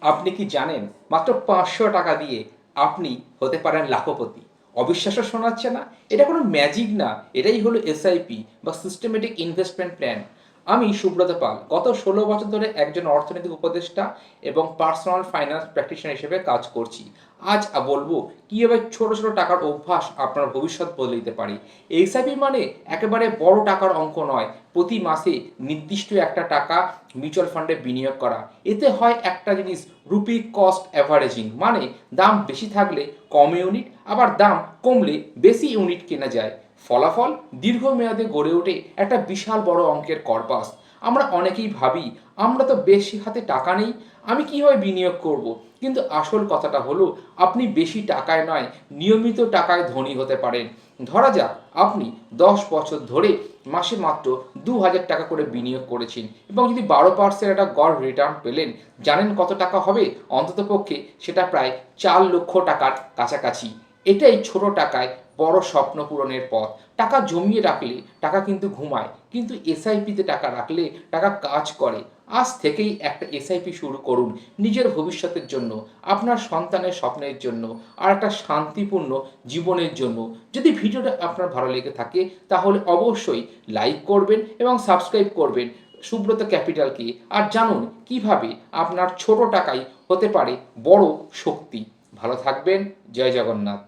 আপনি কি জানেন, মাত্র পাঁচশো টাকা দিয়ে আপনি হতে পারেন লাখপতি? অবিশ্বাস্য শোনাচ্ছে না? এটা কোনো ম্যাজিক না। এটাই হলো এসআইপি বা সিস্টেমেটিক ইনভেস্টমেন্ট প্ল্যান আমি সুব্রত পাল। গত ষোলো বছর ধরে একজন অর্থনৈতিক উপদেষ্টা এবং পার্সোনাল ফাইন্যান্স প্র্যাকটিশনার হিসেবে কাজ করছি। আজ বলব, কীভাবে ছোট ছোট টাকার অভ্যাস আপনার ভবিষ্যৎ বদলে দিতে পারে। এইচআইপি মানে একেবারে বড় টাকার অঙ্ক নয়, প্রতি মাসে নির্দিষ্ট একটা টাকা মিউচুয়াল ফান্ডে বিনিয়োগ করা। এতে হয় একটা জিনিস রুপি কস্ট অ্যাভারেজিং মানে দাম বেশি থাকলে কম ইউনিট আবার দাম কমলে বেশি ইউনিট কেনা যায়। ফলাফল দীর্ঘমেয়াদে গড়ে ওঠে একটা বিশাল বড় অঙ্কের কর্পাস আমরা অনেকেই ভাবি, আমরা তো বেশি হাতে টাকা নেই, আমি কীভাবে বিনিয়োগ করব? কিন্তু আসল কথাটা হলো, আপনি বেশি টাকায় নয়, নিয়মিত টাকায় ধনী হতে পারেন। ধরা যাক, আপনি দশ বছর ধরে মাসে মাত্র দু হাজার টাকা করে বিনিয়োগ করেছেন এবং যদি বারো পার্সেন্ট একটা গড় রিটার্ন পেলেন, জানেন কত টাকা হবে? অন্ততপক্ষে সেটা প্রায় চার লক্ষ টাকার কাছাকাছি। এটাই ছোট টাকায় বড় স্বপ্ন পূরণের পথ। টাকা জমিয়ে রাখলে টাকা কিন্তু ঘুমায়, কিন্তু এসআইপিতে টাকা রাখলে টাকা কাজ করে। আজ থেকেই একটা এসআইপি শুরু করুন নিজের ভবিষ্যতের জন্য, আপনার সন্তানের স্বপ্নের জন্য আর একটা শান্তিপূর্ণ জীবনের জন্য। যদি ভিডিওটা আপনার ভালো লেগে থাকে তাহলে অবশ্যই লাইক করবেন এবং সাবস্ক্রাইব করবেন সুব্রত ক্যাপিটালকে আর জানুন কীভাবে আপনার ছোট টাকাই হতে পারে বড় শক্তি। ভালো থাকবেন, জয় জগন্নাথ।